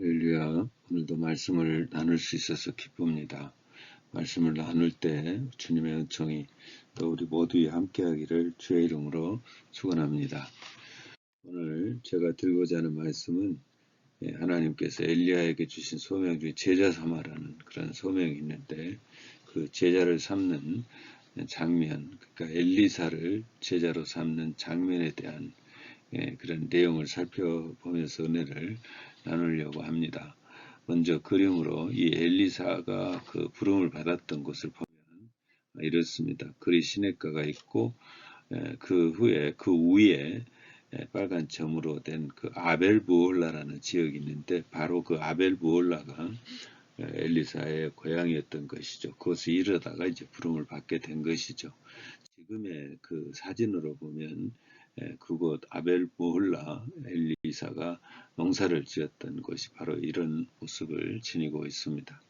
할렐루야. 오늘도 말씀을 나눌 수 있어서 기쁩니다. 말씀을 나눌 때 주님의 은총이 또 우리 모두에 함께 하기를 주의 이름으로 축원합니다. 오늘 제가 들고자 하는 말씀은 예, 하나님께서 엘리야에게 주신 소명 중에 제자 삼아라는 그런 소명이 있는데 그 제자를 삼는 장면, 그러니까 엘리사를 제자로 삼는 장면에 대한 예, 그런 내용을 살펴보면서 은혜를 나누려고 합니다. 먼저 그림으로 이 엘리사가 그 부름을 받았던 곳을 보면 이렇습니다. 그리 시냇가가 있고 그 후에 그 위에 빨간 점으로 된 그 아벨부올라라는 지역이 있는데 바로 그 아벨부올라가 엘리사의 고향이었던 것이죠. 그것을 이르다가 이제 부름을 받게 된 것이죠. 지금의 그 사진으로 보면 예, 그곳 아벨보홀라 엘리사가 농사를 지었던 곳이 바로 이런 모습을 지니고 있습니다.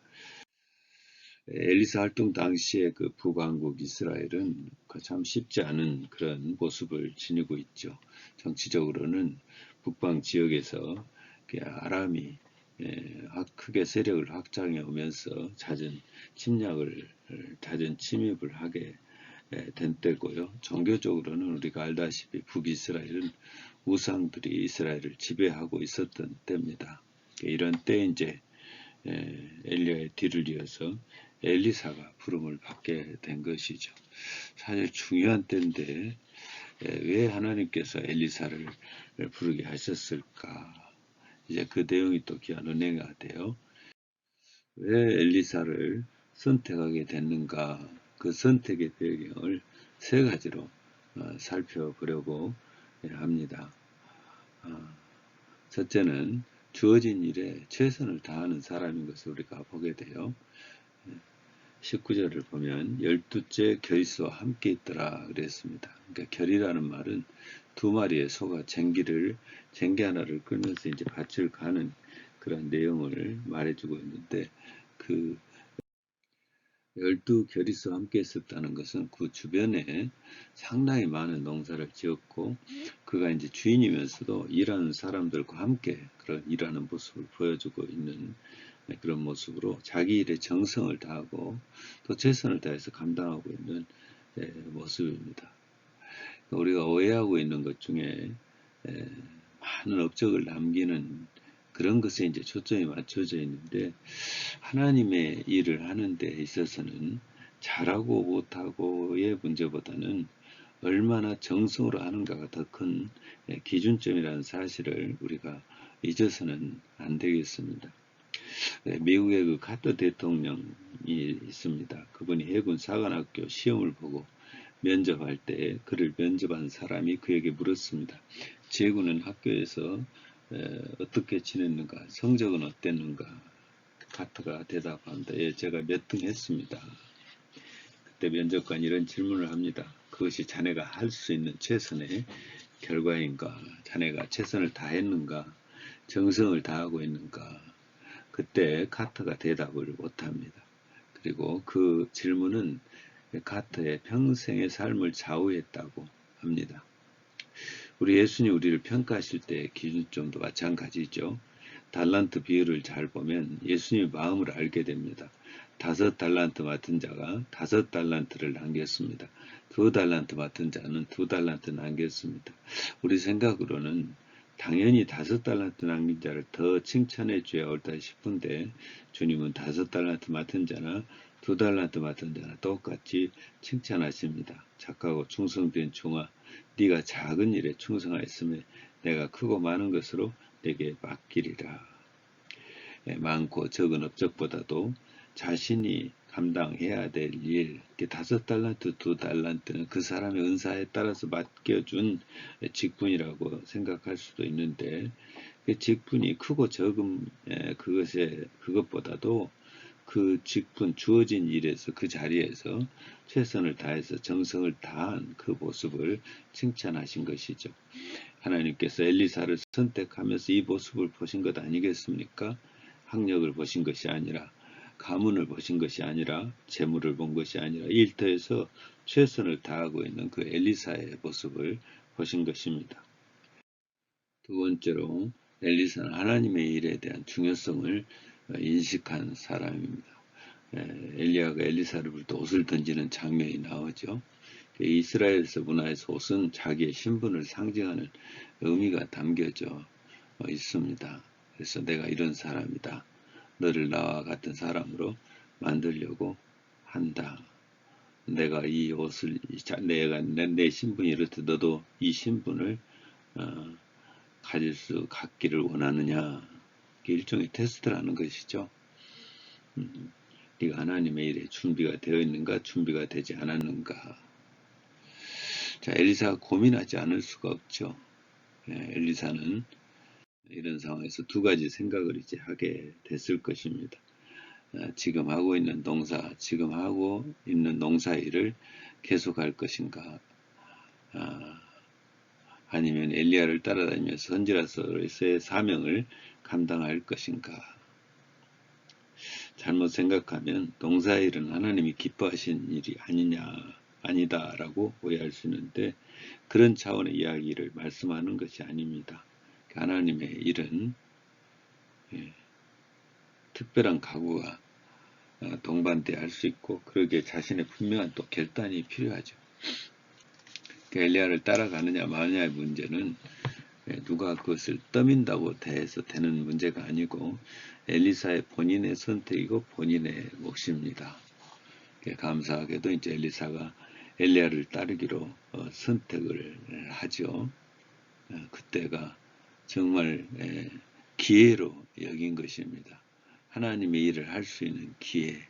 엘리사 활동 당시에 그 북왕국 이스라엘은 그참 쉽지 않은 그런 모습을 지니고 있죠. 정치적으로는 북방 지역에서 아람이 예, 크게 세력을 확장해 오면서 잦은 침략을 잦은 침입을 하게 예, 된 때고요. 종교적으로는 우리가 알다시피 북이스라엘은 우상들이 이스라엘을 지배하고 있었던 때입니다. 이런 때 이제 예, 엘리야의 뒤를 이어서 엘리사가 부름을 받게 된 것이죠. 사실 중요한 때인데 예, 왜 하나님께서 엘리사를 부르게 하셨을까? 이제 그 내용이 또 귀한 은혜가 돼요. 왜 엘리사를 선택하게 됐는가? 그 선택의 배경을 세 가지로 어, 살펴보려고 합니다. 어, 첫째는 주어진 일에 최선을 다하는 사람인 것을 우리가 보게 돼요. 19절을 보면 열두째 결이와 함께 있더라 그랬습니다. 그러니까 결이라는 말은 두 마리의 소가 쟁기를 쟁기 하나를 끌면서 이제 밭을 가는 그런 내용을 말해주고 있는데 그 열두 결의서 함께 했었다는 것은 그 주변에 상당히 많은 농사를 지었고 그가 이제 주인이면서도 일하는 사람들과 함께 그런 일하는 모습을 보여주고 있는 그런 모습으로 자기 일에 정성을 다하고 또 최선을 다해서 감당하고 있는 예, 모습입니다. 우리가 오해하고 있는 것 중에 예, 많은 업적을 남기는 그런 것에 이제 초점이 맞춰져 있는데 하나님의 일을 하는 데 있어서는 잘하고 못하고의 문제보다는 얼마나 정성으로 하는가가 더 큰 기준점이라는 사실을 우리가 잊어서는 안 되겠습니다. 네, 미국의 그 카터 대통령이 있습니다. 그분이 해군 사관학교 시험을 보고 면접할 때 그를 면접한 사람이 그에게 물었습니다. 제군은 학교에서 어떻게 지냈는가, 성적은 어땠는가, 카트가 대답합니다. 예, 제가 몇 등 했습니다. 그때 면접관 이런 질문을 합니다. 그것이 자네가 할 수 있는 최선의 결과인가, 자네가 최선을 다했는가, 정성을 다하고 있는가. 그때 카트가 대답을 못합니다. 그리고 그 질문은 카트의 평생의 삶을 좌우했다고 합니다. 우리 예수님 우리를 평가하실 때 기준점도 마찬가지죠. 달란트 비율을 잘 보면 예수님의 마음을 알게 됩니다. 다섯 달란트 맡은 자가 다섯 달란트를 남겼습니다. 두 달란트 맡은 자는 두 달란트 남겼습니다. 우리 생각으로는 당연히 다섯 달란트 남긴 자를 더 칭찬해 줘야 옳다 싶은데 주님은 다섯 달란트 맡은 자나 두 달란트 맡은 자나 똑같이 칭찬하십니다. 착하고 충성된 종아 네가 작은 일에 충성하였으면 내가 크고 많은 것으로 내게 맡기리라. 예, 많고 적은 업적보다도 자신이 감당해야 될 일, 다섯 달란트, 두 달란트는 그 사람의 은사에 따라서 맡겨준 직분이라고 생각할 수도 있는데, 그 직분이 크고 적은 예, 그것에, 그것보다도 그 직분 주어진 일에서 그 자리에서 최선을 다해서 정성을 다한 그 모습을 칭찬하신 것이죠. 하나님께서 엘리사를 선택하면서 이 모습을 보신 것 아니겠습니까? 학력을 보신 것이 아니라 가문을 보신 것이 아니라 재물을 본 것이 아니라 일터에서 최선을 다하고 있는 그 엘리사의 모습을 보신 것입니다. 두 번째로 엘리사는 하나님의 일에 대한 중요성을 어, 인식한 사람입니다. 엘리야가 엘리사를 부를 때 옷을 던지는 장면이 나오죠. 이스라엘에서 문화에서 옷은 자기의 신분을 상징하는 의미가 담겨져 어, 있습니다. 그래서 내가 이런 사람이다. 너를 나와 같은 사람으로 만들려고 한다. 내가 이 옷을 내가 내, 내 신분이 이렇듯 너도 이 신분을 어, 가질 수 갖기를 원하느냐 일종의 테스트라는 것이죠. 음, 네가 하나님의 일에 준비가 되어 있는가 준비가 되지 않았는가 자 엘리사가 고민하지 않을 수가 없죠. 예, 엘리사는 이런 상황에서 두 가지 생각을 이제 하게 됐을 것입니다. 어, 지금 하고 있는 농사, 지금 하고 있는 농사 일을 계속할 것인가, 아, 아니면 엘리야를 따라다니면서 선지라서의 사명을 감당할 것인가. 잘못 생각하면 농사일은 하나님이 기뻐하신 일이 아니냐, 아니다 라고 오해할 수 있는데 그런 차원의 이야기를 말씀하는 것이 아닙니다. 하나님의 일은 예, 특별한 각오가 어, 동반돼야 할수 있고 그러기에 자신의 분명한 또 결단이 필요하죠. 그 엘리야를 따라가느냐 마느냐의 문제는 예, 누가 그것을 떠민다고 대해서 되는 문제가 아니고 엘리사의 본인의 선택이고 본인의 몫입니다. 감사하게도 이제 엘리사가 엘리야를 따르기로 어, 선택을 하죠. 어, 그때가 정말 기회로 여긴 것입니다. 하나님의 일을 할 수 있는 기회.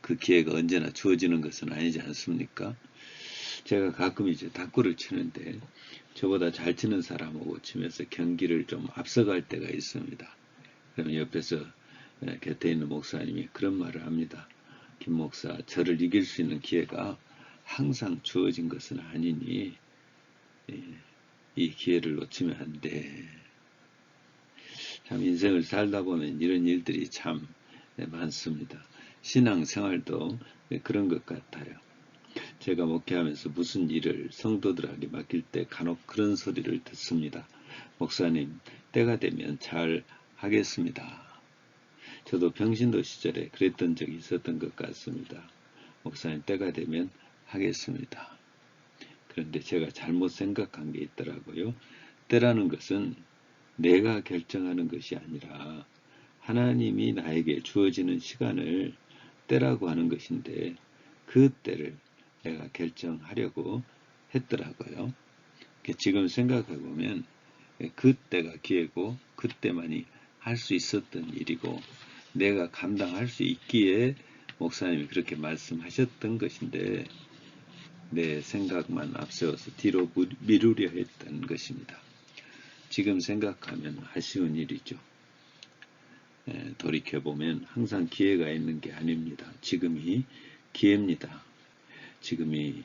그 기회가 언제나 주어지는 것은 아니지 않습니까? 제가 가끔 이제 탁구를 치는데 저보다 잘 치는 사람하고 치면서 경기를 좀 앞서갈 때가 있습니다. 그러면 옆에서 곁에 있는 목사님이 그런 말을 합니다. 김 목사, 저를 이길 수 있는 기회가 항상 주어진 것은 아니니 이 기회를 놓치면 안 돼. 참 인생을 살다 보면 이런 일들이 참 많습니다. 신앙생활도 그런 것 같아요. 제가 목회하면서 무슨 일을 성도들에게 맡길 때 간혹 그런 소리를 듣습니다. 목사님, 때가 되면 잘 하겠습니다. 저도 병신도 시절에 그랬던 적이 있었던 것 같습니다. 목사님, 때가 되면 하겠습니다. 그런데 제가 잘못 생각한 게 있더라고요. 때라는 것은 내가 결정하는 것이 아니라 하나님이 나에게 주어지는 시간을 때라고 하는 것인데 그 때를 내가 결정하려고 했더라고요. 지금 생각해 보면 그 때가 기회고 그때만이 할 수 있었던 일이고 내가 감당할 수 있기에 목사님이 그렇게 말씀하셨던 것인데 내 생각만 앞세워서 뒤로 미루려 했던 것입니다. 지금 생각하면 아쉬운 일이죠. 돌이켜보면 항상 기회가 있는 게 아닙니다. 지금이 기회입니다. 지금이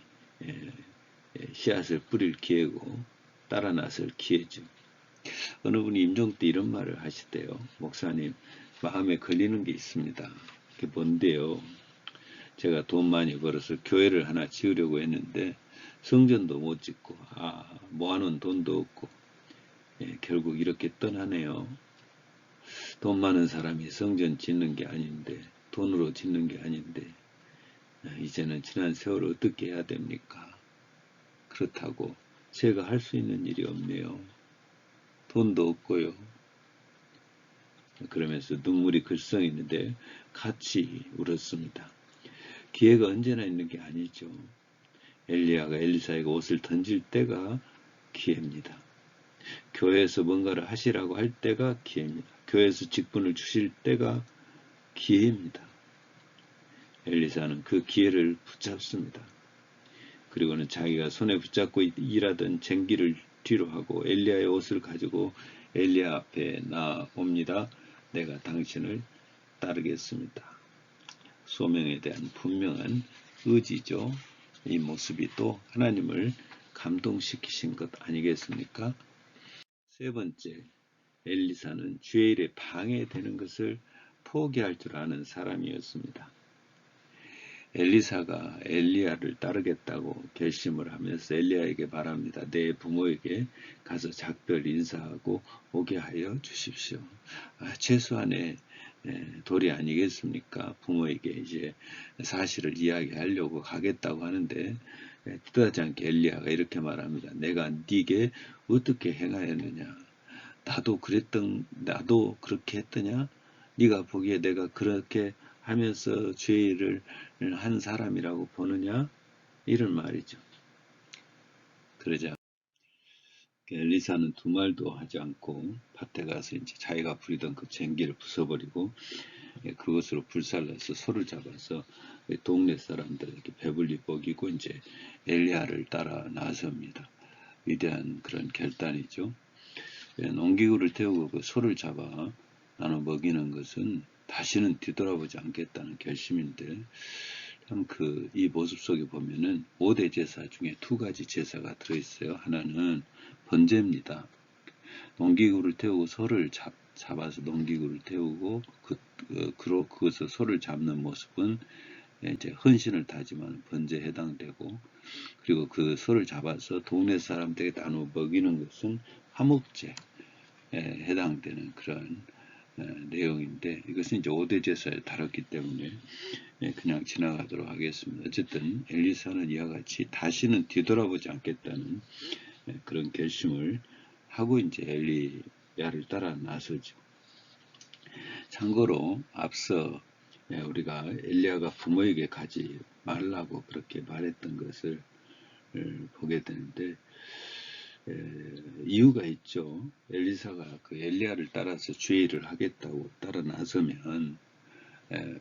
씨앗을 뿌릴 기회고 따라 나설 기회죠. 어느 분이 임종 때 이런 말을 하시대요. 목사님, 마음에 걸리는 게 있습니다. 그게 뭔데요? 제가 돈 많이 벌어서 교회를 하나 지으려고 했는데 성전도 못 짓고 아 모아놓은 돈도 없고 예, 결국 이렇게 떠나네요. 돈 많은 사람이 성전 짓는 게 아닌데 돈으로 짓는 게 아닌데 아, 이제는 지난 세월을 어떻게 해야 됩니까? 그렇다고 제가 할 수 있는 일이 없네요. 돈도 없고요. 그러면서 눈물이 글썽이는데 같이 울었습니다. 기회가 언제나 있는 게 아니죠. 엘리야가 엘리사에게 옷을 던질 때가 기회입니다. 교회에서 뭔가를 하시라고 할 때가 기회입니다. 교회에서 직분을 주실 때가 기회입니다. 엘리사는 그 기회를 붙잡습니다. 그리고는 자기가 손에 붙잡고 일하던 쟁기를 뒤로 하고 엘리야의 옷을 가지고 엘리야 앞에 나옵니다. 내가 당신을 따르겠습니다. 소명에 대한 분명한 의지죠. 이 모습이 또 하나님을 감동시키신 것 아니겠습니까? 세 번째, 엘리사는 주의 일에 방해되는 것을 포기할 줄 아는 사람이었습니다. 엘리사가 엘리야를 따르겠다고 결심을 하면서 엘리야에게 말합니다. 내 부모에게 가서 작별 인사하고 오게 하여 주십시오. 아, 최소한의 예, 도리 아니겠습니까? 부모에게 이제 사실을 이야기하려고 가겠다고 하는데 예, 뜻하지 않게 엘리야가 이렇게 말합니다. 내가 네게 어떻게 행하였느냐? 나도 그랬던 나도 그렇게 했더냐? 네가 보기에 내가 그렇게 하면서 죄를 한 사람이라고 보느냐? 이런 말이죠. 그러자 엘리사는 두 말도 하지 않고 밭에 가서 이제 자기가 부리던 그 쟁기를 부숴버리고 예, 그것으로 불살라서 소를 잡아서 동네 사람들에게 배불리 먹이고 이제 엘리야를 따라 나섭니다. 위대한 그런 결단이죠. 예, 농기구를 태우고 그 소를 잡아 나눠 먹이는 것은 다시는 뒤돌아보지 않겠다는 결심인데 참 그 이 모습 속에 보면은 5대 제사 중에 두 가지 제사가 들어있어요. 하나는 번제입니다. 농기구를 태우고 소를 잡, 잡아서 농기구를 태우고 그, 그, 그, 그것을 소를 잡는 모습은 이제 헌신을 다지만 번제에 해당되고 그리고 그 소를 잡아서 동네 사람들에게 나누어 먹이는 것은 화목제에 해당되는 그런 어, 내용인데 이것은 이제 5대 제사에 다뤘기 때문에 예, 그냥 지나가도록 하겠습니다. 어쨌든 엘리사는 이와 같이 다시는 뒤돌아보지 않겠다는 예, 그런 결심을 하고 이제 엘리야를 따라 나서죠. 참고로 앞서 예, 우리가 엘리야가 부모에게 가지 말라고 그렇게 말했던 것을 보게 되는데 이유가 있죠. 엘리사가 그 엘리야를 따라서 주의를 하겠다고 따라 나서면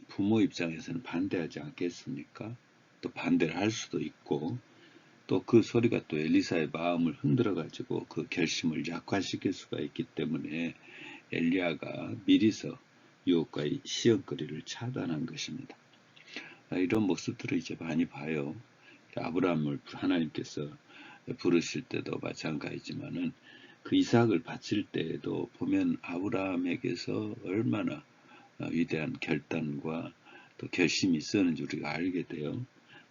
부모 입장에서는 반대하지 않겠습니까? 또 반대를 할 수도 있고 또 그 소리가 또 엘리사의 마음을 흔들어 가지고 그 결심을 약화시킬 수가 있기 때문에 엘리야가 미리서 유혹과 시험거리를 차단한 것입니다. 아, 이런 모습들을 이제 많이 봐요. 아브라함을 하나님께서 부르실 때도 마찬가지지만은 그 이삭을 바칠 때에도 보면 아브라함에게서 얼마나 어, 위대한 결단과 또 결심이 있었는지 우리가 알게 돼요.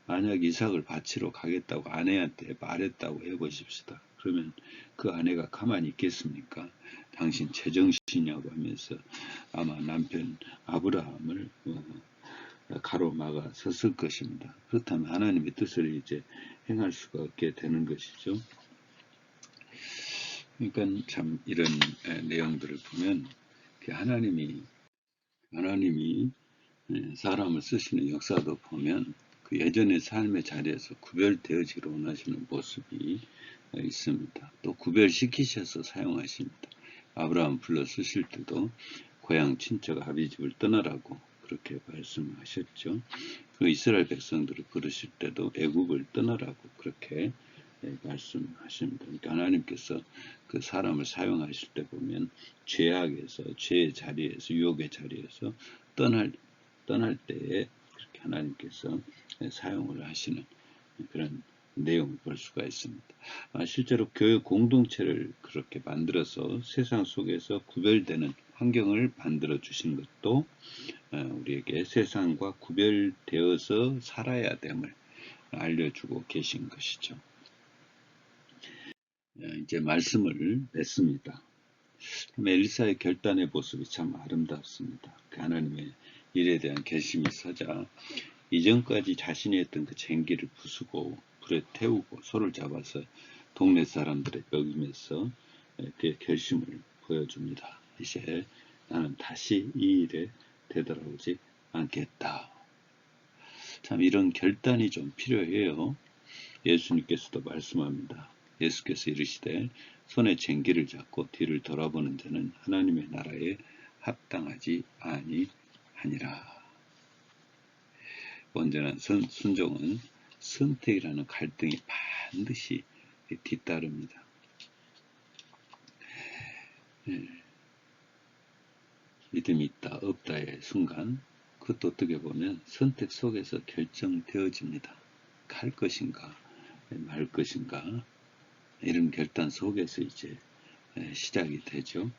만약 이삭을 바치러 가겠다고 아내한테 말했다고 해보십시다. 그러면 그 아내가 가만히 있겠습니까? 당신 제정신이냐고 하면서 아마 남편 아브라함을 어, 가로막아 섰을 것입니다. 그렇다면 하나님의 뜻을 이제 행할 수가 없게 되는 것이죠. 그러니까 참 이런 내용들을 보면 그 하나님이 하나님이 사람을 쓰시는 역사도 보면 그 예전의 삶의 자리에서 구별되어지기를 원하시는 모습이 있습니다. 또 구별시키셔서 사용하십니다. 아브라함 불러 쓰실 때도 고향 친척 아비집을 떠나라고 그렇게 말씀하셨죠. 그 이스라엘 백성들을 부르실 때도 애국을 떠나라고 그렇게 예, 말씀하십니다. 그러니까 하나님께서 그 사람을 사용하실 때 보면 죄악에서 죄의 자리에서 유혹의 자리에서 떠날 떠날 때에 그렇게 하나님께서 사용을 하시는 그런 내용을 볼 수가 있습니다. 아, 실제로 교회 공동체를 그렇게 만들어서 세상 속에서 구별되는 환경을 만들어 주신 것도 어, 우리에게 세상과 구별되어서 살아야 됨을 알려주고 계신 것이죠. 어, 이제 말씀을 맺습니다. 엘리사의 결단의 모습이 참 아름답습니다. 그 하나님의 일에 대한 결심이 서자 이전까지 자신이 했던 그 쟁기를 부수고 불에 태우고 소를 잡아서 동네 사람들의 먹이면서 그 결심을 보여줍니다. 이제 나는 다시 이 일에 되돌아오지 않겠다. 참 이런 결단이 좀 필요해요. 예수님께서도 말씀합니다. 예수께서 이르시되 손에 쟁기를 잡고 뒤를 돌아보는 자는 하나님의 나라에 합당하지 아니하니라. 온전한 선, 순종은 선택이라는 갈등이 반드시 뒤따릅니다. 네. 믿음이 있다 없다의 순간 그것도 어떻게 보면 선택 속에서 결정되어집니다. 갈 것인가 말 것인가 이런 결단 속에서 이제 시작이 되죠.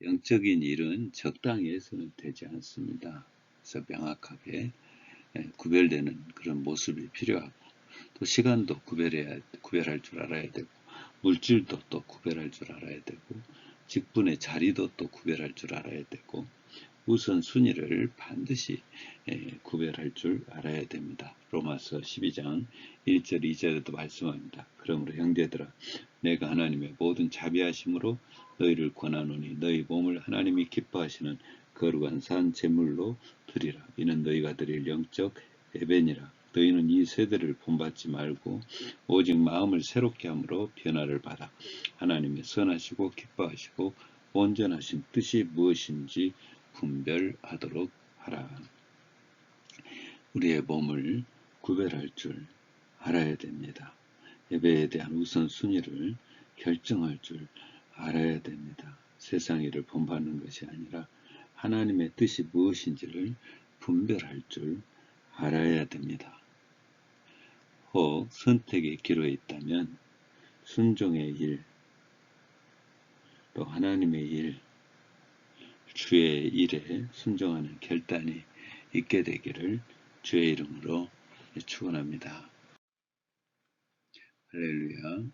영적인 일은 적당히 해서는 되지 않습니다. 그래서 명확하게 예, 구별되는 그런 모습이 필요하고 또 시간도 구별해야 구별할 줄 알아야 되고 물질도 또 구별할 줄 알아야 되고 직분의 자리도 또 구별할 줄 알아야 되고 우선 순위를 반드시 예, 구별할 줄 알아야 됩니다. 로마서 12장 1절 2절에도 말씀합니다. 그러므로 형제들아 내가 하나님의 모든 자비하심으로 너희를 권하노니 너희 몸을 하나님이 기뻐하시는 거룩한 산 제물로 드리라. 이는 너희가 드릴 영적 예배니라. 너희는 이 세대를 본받지 말고 오직 마음을 새롭게 함으로 변화를 받아 하나님의 선하시고 기뻐하시고 온전하신 뜻이 무엇인지 분별하도록 하라. 우리의 몸을 구별할 줄 알아야 됩니다. 예배에 대한 우선순위를 결정할 줄 알아야 됩니다. 세상 일을 본받는 것이 아니라 하나님의 뜻이 무엇인지를 분별할 줄 알아야 됩니다. 혹 선택의 기로에 있다면 순종의 일, 또 하나님의 일, 주의 일에 순종하는 결단이 있게 되기를 주의 이름으로 축원합니다. 할렐루야.